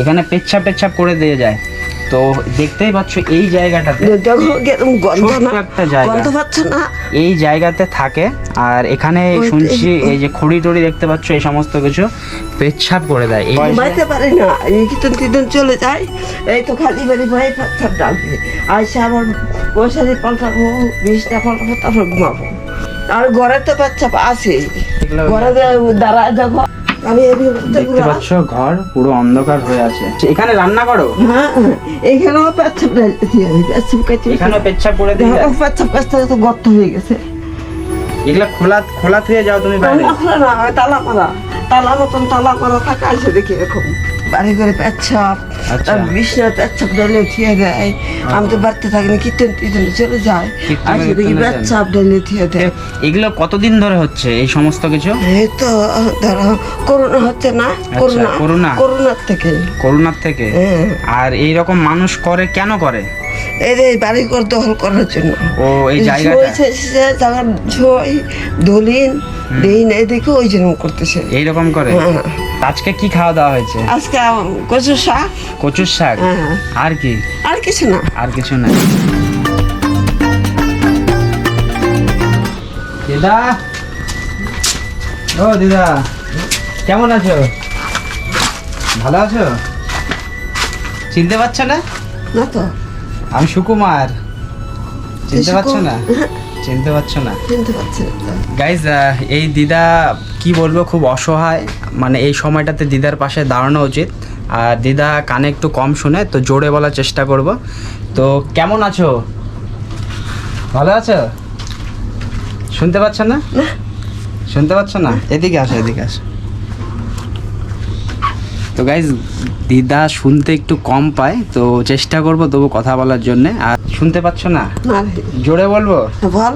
এখানে পেচ্ছাপ পেচ্ছাপ করে দিয়ে যায়। তো দেখতেই পাচ্ছ এই জায়গাটাতে একটা জায়গা। এই জায়গাতে থাকে আর এখানে শুনছি এই যে খড়ি টড়ি দেখতে পাচ্ছ এই সমস্ত কিছু পেচ্ছাপ করে দেয়। এই ঘুমাইতে পারি না। এই কিতন তিতন চলে যায়? এই তো খালি বাড়ি ভাই পাথর ডালবে আর আইসা আবার মশারি পাল্টাবো বিছটা পাল্টাবো তারপর ঘুমাবো। আর ঘরে তো বাচ্চা আছে ঘরে দাঁড়ায় দেখো আমি দেখতে পাচ্ছ ঘর পুরো অন্ধকার হয়ে আছে। এখানে রান্না করো। হ্যাঁ এইখানেও পেচ্ছাপ পেচ্ছাপ কাছে এখানেও পেচ্ছাপ করে দিয়ে পেচ্ছাপ কাছতে তো গর্ত হয়ে গেছে। এগুলা খোলা খোলা থেকে যাও তুমি বাইরে। খোলা না তালা মারা। তালা মতন তালা মারা থাকা আছে দেখি এরকম বাড়ি করে পেচ্ছাপ আচ্ছা। বিছনা পেচ্ছাপ ডালে থিয়ে দেয়। আমি তো বাড়তে থাকিনি কীর্তন টির্তন চলে যায়। দেখি কীর্তনে পেচ্ছাপ ডালে থিয়ে দেয়। এগুলো কতদিন ধরে হচ্ছে এই সমস্ত কিছু? এই তো ধরো করোনা হচ্ছে না করোনা আচ্ছা, করোনা। করোনার থেকে। করোনার থেকে? হ্যাঁ। আর এই রকম মানুষ করে কেন করে? এই যে বাড়ি ঘর দখল করার জন্য। ও এই জায়গাটা? দলিন দিন এদিকে ওই জন্য করতেছে। এইরকম করে? হ্যাঁ। আজকে কি খাওয়া দাওয়া হয়েছে? আজকে কচুর শাক। কচুর শাক? হ্যাঁ। আর কি? আর কিছু না। আর কিছু না। দিদা? ও দিদা। কেমন আছো? ভালো আছো? চিনতে পারছ না? না তো। আমি সুকুমার। চিনতে? পারছ না? চিনতে পারছ না? চিনতে পারছি না গাইজ এই দিদা কি বলব খুব অসহায়। মানে এই সময়টাতে দিদার পাশে দাঁড়ানো উচিত। আর দিদা কানে একটু কম শুনে তো জোরে বলার চেষ্টা করব। তো কেমন আছো? ভালো আছো? শুনতে পাচ্ছ না? শুনতে পাচ্ছ না? এদিকে আসো এদিকে আসো। তো গাইজ দিদা শুনতে একটু কম পায় তো চেষ্টা করব তবু কথা বলার জন্য। আর শুনতে পাচ্ছ না? জোরে বলব? বল।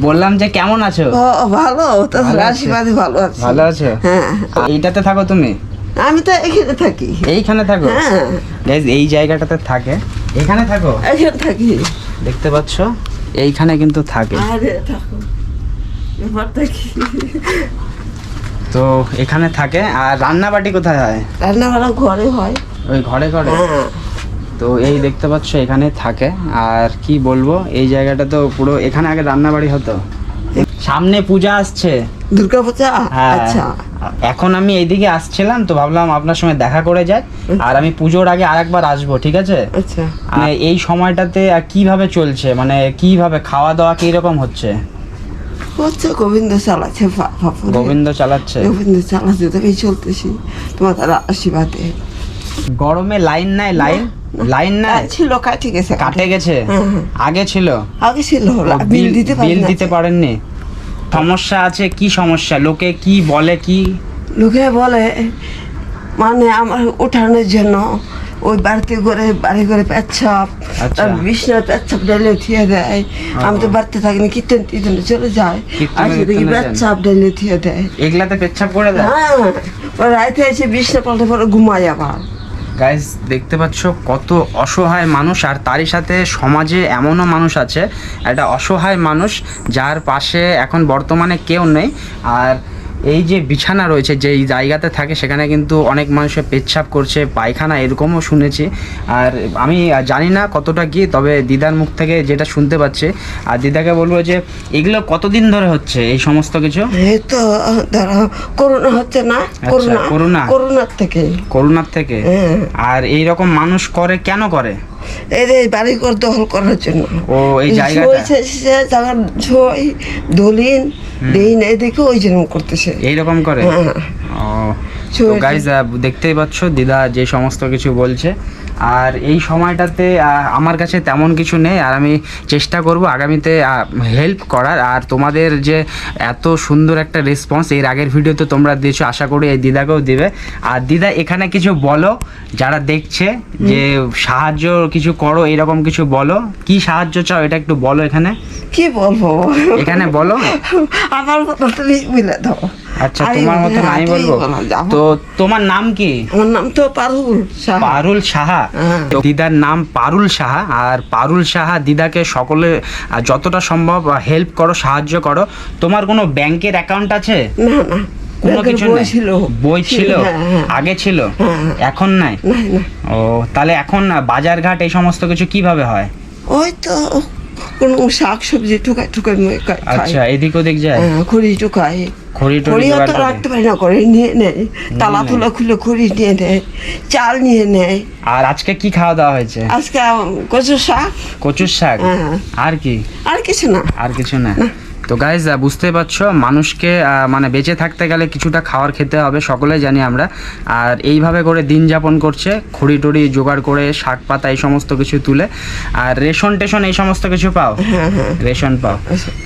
বললাম যে কেমন আছো? ভালো। আশীর্বাদে ভালো আছি? ভালো আছো। হ্যাঁ। এইটাতে থাকো তুমি? আমি তো এখানে থাকি। এইখানে থাকো? হ্যাঁ। গাইজ এই জায়গাটাতে থাকে। এখানে থাকো? এখানে থাকি। দেখতে পাচ্ছ? এইখানে কিন্তু থাকে। আরে থাকো। এবার থাকি। তো এখানে থাকে। আর রান্না বাটি কোথায় হয়? রান্না বাড়া ঘরে হয়। ওই ঘরে ঘরে? হ্যাঁ। তো এই দেখতে পাচ্ছ এখানে থাকে। আর কি বলব এই জায়গাটা তো পুরো এখানে আগে রান্না বাড়ি হতো। সামনে পূজা আসছে। দুর্গা পূজা? হ্যাঁ। আচ্ছা। এখন আমি এইদিকে আসছিলাম তো ভাবলাম আপনার সঙ্গে দেখা করে যাই। আর আমি পুজোর আগে আরেকবার আসব ঠিক আছে? আচ্ছা। মানে এই সময়টাতে কীভাবে চলছে? মানে কীভাবে খাওয়া দাওয়া কি রকম হচ্ছে? হচ্ছে গোবিন্দ চালাচ্ছে গোবিন্দ চালাচ্ছে। গোবিন্দ চালাচ্ছে তবেই চলতেছি। তোমার তারা আশীর্বাদে। গরমে লাইন নাই লাইন লাইন নাই? ছিল কাটে গেছে? কাটে গেছে। আগে ছিল? আগে ছিল বিল দিতে বিল না। দিতে পারেননি? সমস্যা আছে? কি সমস্যা? লোকে কি বলে কি? লোকে বলে মানে আমার ওঠানোর জন্য ওই বাড়িতে করে বাড়ি করে পেচ্ছাপ আচ্ছা। তার পেচ্ছাপ ডালে থিয়ে দেয়। আমি তো বাড়িতে থাকিনি কীর্তন তীর্তন চলে যায়। পেচ্ছাপ ডালে থিয়ে দেয়। এগুলাতে পেচ্ছাপ করে দেয়? হ্যাঁ রাইতে এসে বিছনা পাল্টে পরে ঘুমাই আবার। গাইজ দেখতে পাচ্ছ কত অসহায় মানুষ, আর তারই সাথে সমাজে এমনও মানুষ আছে, একটা অসহায় মানুষ যার পাশে এখন বর্তমানে কেউ নেই, আর এই যে বিছানা রয়েছে যে এই জায়গাতে থাকে সেখানে কিন্তু অনেক মানুষের পেচ্ছাপ করছে পায়খানা এরকমও শুনেছি। আর আমি জানি না কতটা কি তবে দিদার মুখ থেকে যেটা শুনতে পাচ্ছি আর দিদাকে বলব যে এগুলো কতদিন ধরে হচ্ছে এই সমস্ত কিছু? এই তো ধরো করোনা হচ্ছে না? Corona corona. করোনার থেকে। করোনার থেকে? হ্যাঁ। আর এই রকম মানুষ করে কেন করে? যে বাড়ি ঘর দখল করার জন্য। ও এই জায়গাটা? জায়গার ঝই দলিন দিন এদিকে ওই জন্য করতেছে। এইরকম করে? হ্যাঁ। ও তো গাইজ দেখতেই পাচ্ছ দিদা যে সমস্ত কিছু বলছে আর এই সময়টাতে আমার কাছে তেমন কিছু নেই। আর আমি চেষ্টা করব আগামীতে হেল্প করার। আর তোমাদের যে এত সুন্দর একটা রেসপন্স এর আগের ভিডিওতে তোমরা দিয়েছ আশা করি এই দিদাকেও দিবে। আর দিদা এখানে কিছু বলো যারা দেখছে যে সাহায্য কিছু করো এরকম কিছু বলো। কি সাহায্য চাও এটা একটু বলো এখানে। কি বলব? এখানে বলো। আমার মতো তুমি মিলে দাও। আচ্ছা তোমার মতো আমি বলব? তো তোমার নাম কি? আমার নাম তো পারুল শাহ। পারুল সাহা? হ্যাঁ। তো দিদার নাম পারুল সাহা আর পারুল সাহা দিদাকে সকলে যতটা সম্ভব হেল্প করো সাহায্য করো। তোমার কোনো ব্যাংকের অ্যাকাউন্ট আছে? না না। কোনো কিছু বই ছিল। বই ছিল হ্যাঁ, হ্যাঁ। আগে ছিল। এখন নাই? ও তাহলে এখন বাজার ঘাট এই সমস্ত কিছু কীভাবে হয়? ওই তো কোনো শাক সবজি মই খাই আচ্ছা এদিক ওদিক যায়? খড়ি টড়ি খড়িও তো রাখতে পারি না করে নিয়ে নেয়। তালা? তুলা খুলে খড়ি নিয়ে নেয় চাল নিয়ে নেয়। আর আজকে কি খাওয়া দাওয়া হয়েছে? আজকে কচুর শাক। কচুর শাক? হ্যাঁ। আর কি? আর কিছু না। আর কিছু না। তো গাইজ বুঝতে পারছ মানুষকে মানে বেঁচে থাকতে গেলে কিছুটা খাবার খেতে হবে সকলে জানি আমরা। আর এইভাবে করে দিন যাপন করছে খড়ি টড়ি জোগাড় করে শাক পাতা এই সমস্ত কিছু তুলে। আর রেশন টেশন এই সমস্ত কিছু পাও? রেশন পাও।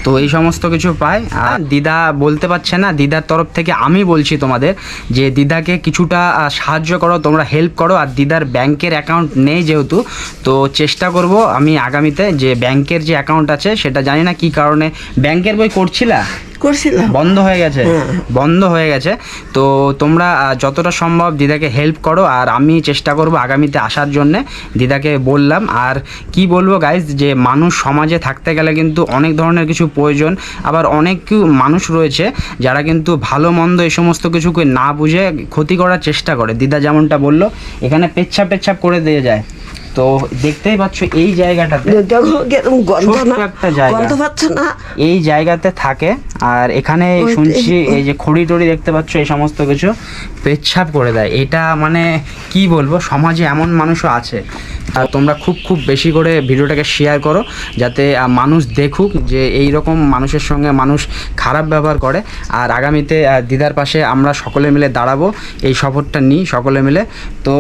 তো এই সমস্ত কিছু পাই। আর দিদা বলতে পারছে না দিদার তরফ থেকে আমি বলছি তোমাদের যে দিদাকে কিছুটা সাহায্য করো তোমরা হেল্প করো। আর দিদার ব্যাংকের অ্যাকাউন্ট নেই যেহেতু তো চেষ্টা করব আমি আগামীতে যে ব্যাংকের যে অ্যাকাউন্ট আছে সেটা জানি না কি কারণে ব্যাংকের বই করছিলা? করছিলাম। বন্ধ হয়ে গেছে? হ্যাঁ। বন্ধ হয়ে গেছে। তো তোমরা যতটা সম্ভব দিদাকে হেল্প করো আর আমি চেষ্টা করব আগামীতে আসার জন্যে দিদাকে বললাম। আর কি বলব গাইজ যে মানুষ সমাজে থাকতে গেলে কিন্তু অনেক ধরনের কিছু প্রয়োজন। আবার অনেক মানুষ রয়েছে যারা কিন্তু ভালো মন্দ এই সমস্ত কিছুকে না বুঝে ক্ষতি করার চেষ্টা করে। দিদা যেমনটা বলল এখানে পেচ্ছাপ পেচ্ছাপ করে দিয়ে যায়। তো দেখতেই পাচ্ছ এই জায়গাটাতে গন্ধ পাচ্ছ না? এই জায়গাতে থাকে। আর এখানে শুনছি এই যে খড়ি টড়ি দেখতে পাচ্ছ এই সমস্ত কিছু পেচ্ছাপ করে দেয়। এটা মানে কি বলব সমাজে এমন মানুষও আছে। আর তোমরা খুব খুব বেশি করে ভিডিওটাকে শেয়ার করো যাতে মানুষ দেখুক যে এই রকম মানুষের সঙ্গে মানুষ খারাপ ব্যবহার করে। আর আগামীতে দিদার পাশে আমরা সকলে মিলে দাঁড়াবো এই শপথটা নিই সকলে মিলে। তো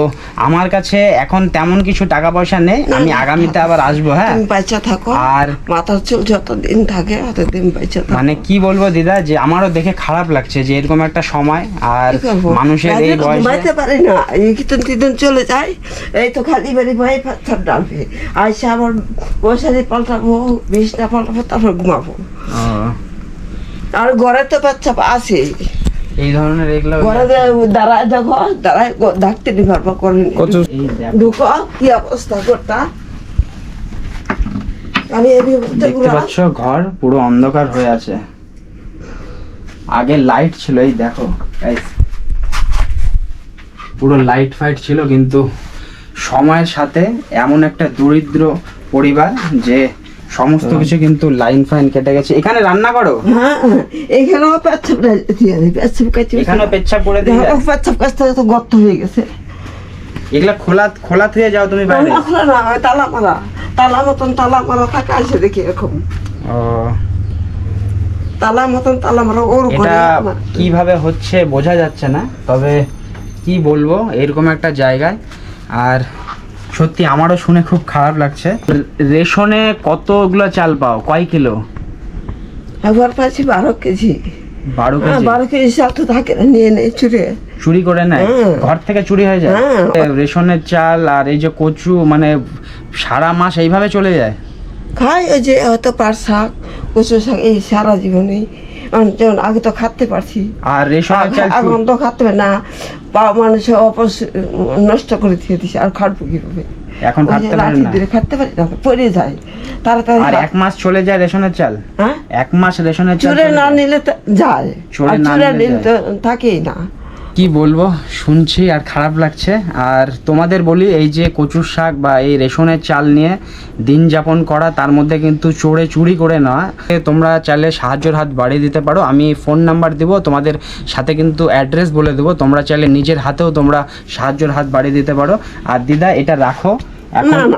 আমার কাছে এখন তেমন কিছু টাকা পয়সা নেই আমি আগামীতে আবার আসব হ্যাঁ? তুমি বাচ্চা থাকো। আর মাথার চুল যতদিন থাকে ততদিন বাচ্চা থাকো। মানে কি বলব দিদা যে আমারও দেখে খারাপ লাগছে যে এরকম একটা সময় আর মানুষের এই বয়সে ঘুমাইতে পারি না। এই কীর্তন তীর্তন চলে যায় এই তো খালি বাড়ি ভাই পাথর ডালবে আইসা আবার মশারি পাল্টাবো বিছনা পাল্টাবো তারপর ঘুমাবো। আর ঘরে তো বাচ্চা আছে এই ধরনের এগুলো ঘরে দাঁড়ায় দেখো দাঁড়ায় ডাকতে নি পারব করে। ঢুকো কি অবস্থা করতা আমি দেখতে পাচ্ছ ঘর পুরো অন্ধকার হয়ে আছে আগে লাইট ছিল এই দেখো। পুরো লাইট ফাইট ছিল কিন্তু সময়ের সাথে এমন একটা দরিদ্র পরিবার যে সমস্ত কিছু কিন্তু লাইন ফাইন কেটে গেছে। এখানে রান্না করো। হ্যাঁ এইখানেও পেচ্ছাপ দিয়ে পেচ্ছাপ কাছে এখানেও পেচ্ছাপ করে দিয়ে পেচ্ছাপ কাছটা তো গর্ত হয়ে গেছে। এগুলা খোলা খোলা থেকে যাও তুমি বাইরে। খোলা না তালা মারা। তালা মতন তালা মারা থাকে আসে দেখি এরকম। ও। তালা মতন তালা মারা ওর ঘরে এটা কীভাবে হচ্ছে বোঝা যাচ্ছে না তবে কি বলব এরকম একটা জায়গায়। আর সত্যি আমারও শুনে খুব খারাপ লাগছে। রেশনে কতগুলো চাল পাও? কয় কিলো? একবার পাচ্ছি বারো কেজি। বারো হ্যাঁ কেজি? বারো কেজি চাল তো থাকে না নিয়ে নেই চুরে। চুরি করে নেয়? হ্যাঁ। ঘর থেকে চুরি হয়ে যায়? হ্যাঁ। রেশনের চাল আর এই যে কচু মানে সারা মাস এইভাবে চলে যায়? খাই ওই যে হয়তো পাট শাক কচু শাক এই সারা জীবনেই। এখন যেমন আগে তো খাতে পারছি। আর রেশনের চাল এখন তো খাতে না। পা মানুষ অপস নষ্ট করে দিয়ে দিছে আর খাটবো কীভাবে? এখন না। পারি না পড়ে যায়। তাড়াতাড়ি আর এক মাস চলে যায় রেশনের চাল? হ্যাঁ? এক মাস রেশনের চাল চুরে না নিলে যায়। চুরে না নিলে নিলে তো থাকেই না। কি বলব? শুনছি আর খারাপ লাগছে। আর তোমাদের বলি এই যে কচুর শাক বা এই রেশনের চাল নিয়ে দিন যাপন করা তার মধ্যে কিন্তু চোরে চুরি করে নেওয়া। তোমরা চাইলে সাহায্যের হাত বাড়িয়ে দিতে পারো। আমি ফোন নাম্বার দেবো তোমাদের সাথে কিন্তু অ্যাড্রেস বলে দেবো। তোমরা চাইলে নিজের হাতেও তোমরা সাহায্যের হাত বাড়িয়ে দিতে পারো। আর দিদা এটা রাখো। না, না,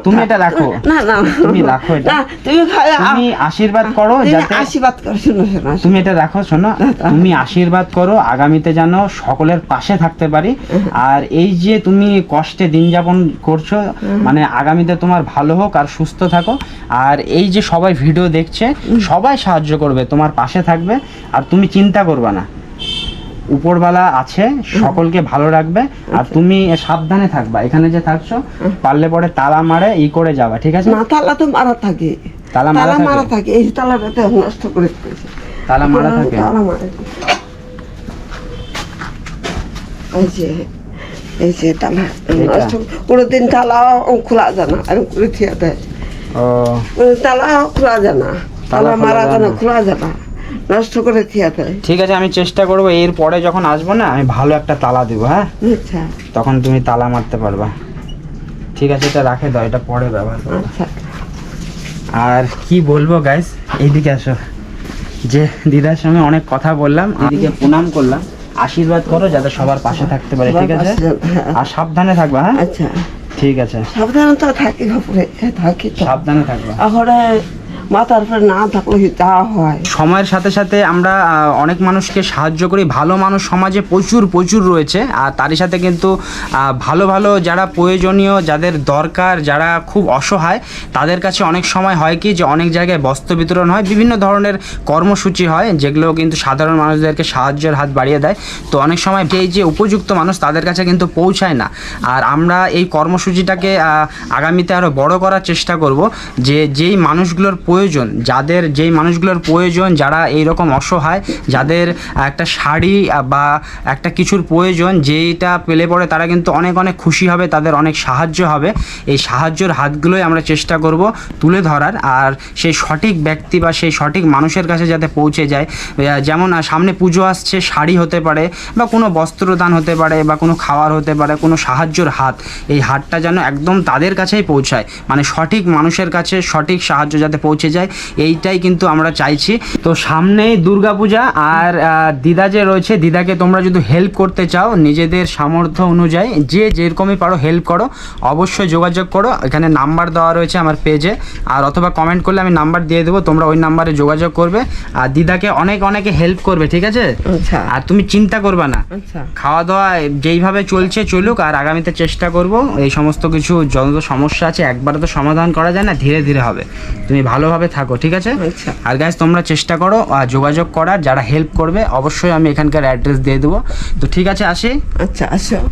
তুমি এটা রাখো। না না তুমি রাখো এটা। তুমি তুমি আশীর্বাদ করো যাতে আশীর্বাদ করো শোনো শোনো তুমি এটা রাখো শোনো। তুমি আশীর্বাদ করো আগামীতে যেন সকলের পাশে থাকতে পারি। আর এই যে তুমি কষ্টে দিন যাপন করছ মানে আগামীতে তোমার ভালো হোক আর সুস্থ থাকো। আর এই যে সবাই ভিডিও দেখছে সবাই সাহায্য করবে তোমার পাশে থাকবে। আর তুমি চিন্তা করবে না। উপরবেলা আছে সকলকে ভালো রাখবে আর তুমি সাবধানে থাকবা। এখানে যে থাকছো পারলে পরে তালা মারে ই করে যাবা ঠিক আছে? না তালা তো মারা থাকে। তালা মারা মারা থাকে। এই তালাটা তো নষ্ট করে তালা মারা থাকে? তালা মারা এই যে এই যে তালা নষ্ট কোনোদিন তালা খোলা যায় না করে থিয়া দেয়। তালা খোলা মারা যায় যায় না না। খোলা যায় না। নষ্ট করে থিয়া দেয় ঠিক আছে আমি চেষ্টা করব এর পরে যখন আসব না আমি ভালো একটা তালা দেবো হ্যাঁ? আচ্ছা। তখন তুমি তালা মারতে পারবা। ঠিক আছে এটা রাখে দাও এটা পরে ব্যবহার করব। আচ্ছা। আর কি বলব গাইস এইদিকে আসো। যে দিদার সঙ্গে অনেক কথা বললাম এদিকে প্রণাম করলাম। আশীর্বাদ করো যাতে সবার পাশে থাকতে পারে ঠিক আছে। আর সাবধানে থাকবা হ্যাঁ? আচ্ছা। ঠিক আছে। সাবধানে তো থাকি থাকি সাবধানে থাকবা। মাথার উপরে না থাকলে তা হয়। সময়ের সাথে সাথে আমরা অনেক মানুষকে সাহায্য করি। ভালো মানুষ সমাজে প্রচুর প্রচুর রয়েছে। আর তারই সাথে কিন্তু ভালো ভালো যারা প্রয়োজনীয়, যাদের দরকার, যারা খুব অসহায়, তাদের কাছে অনেক সময় হয় কি যে, অনেক জায়গায় বস্ত্র বিতরণ হয়। বিভিন্ন ধরনের কর্মসূচি হয় যেগুলো কিন্তু সাধারণ মানুষদেরকে সাহায্যের হাত বাড়িয়ে দেয়। তো অনেক সময় এই যে উপযুক্ত মানুষ তাদের কাছে কিন্তু পৌঁছায় না। আর আমরা এই কর্মসূচিটাকে আগামীতে আরও বড় করার চেষ্টা করব যে, যেই মানুষগুলোর প্রয়োজন। যাদের যেই মানুষগুলোর প্রয়োজন, যারা এই রকম অসহায়, যাদের একটা শাড়ি বা একটা কিছুর প্রয়োজন, যেইটা পেলে পরে তারা কিন্তু অনেক অনেক খুশি হবে, তাদের অনেক সাহায্য হবে। এই সাহায্যের হাতগুলোই আমরা চেষ্টা করব তুলে ধরার। আর সেই সঠিক ব্যক্তি বা সেই সঠিক মানুষের কাছে যাতে পৌঁছে যায়। যেমন সামনে পুজো আসছে, শাড়ি হতে পারে বা কোনো বস্ত্রদান হতে পারে বা কোনো খাওয়ার হতে পারে, কোনো সাহায্যর হাত। এই হাতটা যেন একদম তাদের কাছেই পৌঁছায়। মানে সঠিক মানুষের কাছে সঠিক সাহায্য যাতে পৌঁছে যায় এইটাই কিন্তু আমরা চাইছি। তো সামনেই দুর্গাপূজা আর দিদা যে রয়েছে দিদাকে তোমরা যদি হেল্প করতে চাও নিজেদের সামর্থ্য অনুযায়ী যে যেরকমই পারো হেল্প করো অবশ্যই যোগাযোগ করো। এখানে নাম্বার দেওয়া রয়েছে আমার পেজে আর অথবা কমেন্ট করলে আমি নাম্বার দিয়ে দেবো তোমরা ওই নাম্বারে যোগাযোগ করবে। আর দিদাকে অনেক অনেকে হেল্প করবে ঠিক আছে? আচ্ছা। আর তুমি চিন্তা করবে না। আচ্ছা। খাওয়া দাওয়া যেইভাবে চলছে চলুক আর আগামীতে চেষ্টা করব। এই সমস্ত কিছু যত সমস্যা আছে একবারে তো সমাধান করা যায় না ধীরে ধীরে হবে। তুমি ভালোভাবে থাকো ঠিক আছে? আচ্ছা। আর গাইজ তোমরা চেষ্টা করো আর যোগাযোগ করার যারা হেল্প করবে অবশ্যই আমি এখানকার অ্যাড্রেস দিয়ে দেবো। তো ঠিক আছে আসি? আচ্ছা আসো।